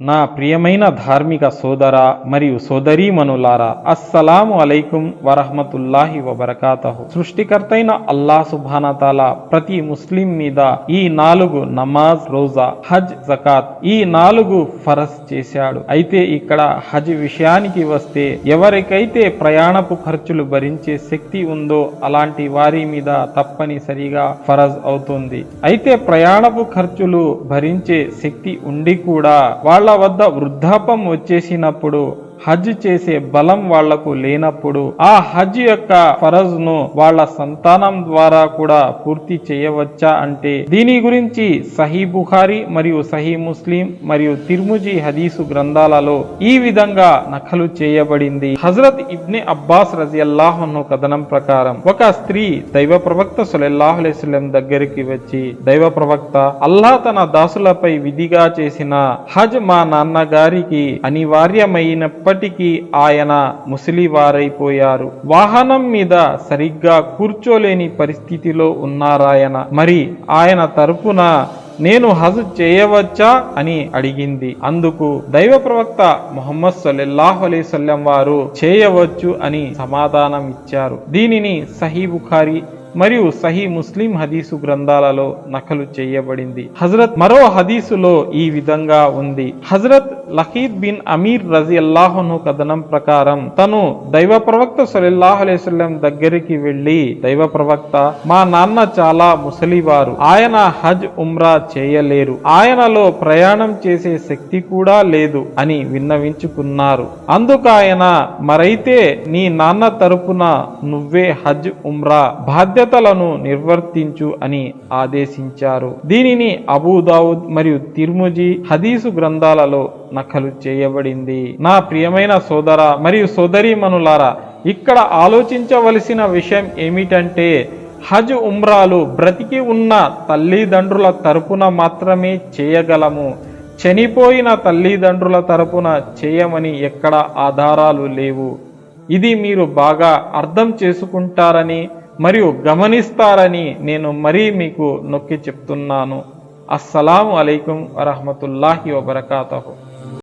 నా ప్రియమైన ధార్మిక సోదర మరియు సోదరీమనులారా అస్సలాము అలైకుం వరహమతుల్లాహి వబర్కాతహు. సృష్టికర్తైన అల్లా సుభానతాల ప్రతి ముస్లిం మీద ఈ నాలుగు నమాజ్ రోజా హజ్ జకాత్ ఈ నాలుగు ఫరస్ చేశాడు. అయితే ఇక్కడ హజ్ విషయానికి వస్తే ఎవరికైతే ప్రయాణపు ఖర్చులు భరించే శక్తి ఉందో అలాంటి వారి మీద తప్పనిసరిగా ఫరజ్ అవుతుంది. అయితే ప్రయాణపు ఖర్చులు భరించే శక్తి ఉండి కూడా వాళ్ళ వద్ద వృద్ధాపం వచ్చేసినప్పుడు హజ్ చేసే బలం వాళ్ళకు లేనప్పుడు ఆ హజ్ యొక్క ఫరజ్ను వాళ్ళ సంతానం ద్వారా కూడా పూర్తి చేయవచ్చా అంటే దీని గురించి సహీ బుఖారి మరియు సహీ ముస్లిం మరియు తిర్ముజీ హదీసు గ్రంథాలలో ఈ విధంగా నకలు చేయబడింది. హజరత్ ఇబ్ని అబ్బాస్ రజియల్లాహను కథనం ప్రకారం ఒక స్త్రీ దైవ ప్రవక్త సులల్లాహు దగ్గరికి వచ్చి దైవ ప్రవక్త అల్లా తన దాసులపై విధిగా చేసిన హజ్ మా నాన్నగారికి అనివార్యమైనప్పటికీ ఆయన ముసలివారైపోయారు. వాహనం మీద సరిగ్గా కూర్చోలేని పరిస్థితిలో ఉన్నారాయన. మరి ఆయన తరపున నేను హజ్ చేయవచ్చా అని అడిగింది. అందుకు దైవ ప్రవక్త మొహమ్మద్ సల్లెల్లాహు అలైసల్లం వారు చేయవచ్చు అని సమాధానం ఇచ్చారు. దీనిని సహీ బుఖారి మరియు సహీ ముస్లిం హదీసు గ్రంథాలలో నకలు చేయబడింది. హజరత్ మరో హదీసులో ఈ విధంగా ఉంది. హజరత్ లహీద్ బిన్ అమీర్ రజి అల్లాహును కథనం ప్రకారం తను దైవ ప్రవక్త సొల్లాహు అలైస్లం దగ్గరికి వెళ్ళి దైవ ప్రవక్త మా నాన్న చాలా ముసలివారు ఆయన హజ్ ఉమ్రా చేయలేరు ఆయనలో ప్రయాణం చేసే శక్తి కూడా లేదు అని విన్నవించుకున్నారు. అందుకు ఆయన మరైతే నీ నాన్న తరపున నువ్వే హజ్ ఉమ్రా బాధ్యతలను నిర్వర్తించు అని ఆదేశించారు. దీనిని అబూదావుద్ మరియు తిర్ముజీ హదీసు గ్రంథాలలో నకలు చేయబడింది. నా ప్రియమైన సోదర మరియు సోదరీమణులారా ఇక్కడ ఆలోచించవలసిన విషయం ఏమిటంటే హజ్ ఉమ్రాలు బ్రతికి ఉన్న తల్లిదండ్రుల తరపున మాత్రమే చేయగలము. చనిపోయిన తల్లిదండ్రుల తరపున చేయమని ఎక్కడ ఆధారాలు లేవు. ఇది మీరు బాగా అర్థం చేసుకుంటారని మరియు గమనిస్తారని నేను మరీ మీకు నొక్కి చెప్తున్నాను. అస్సలం అలైకుం వరహమతుల్లాహి వబర్కాతహు.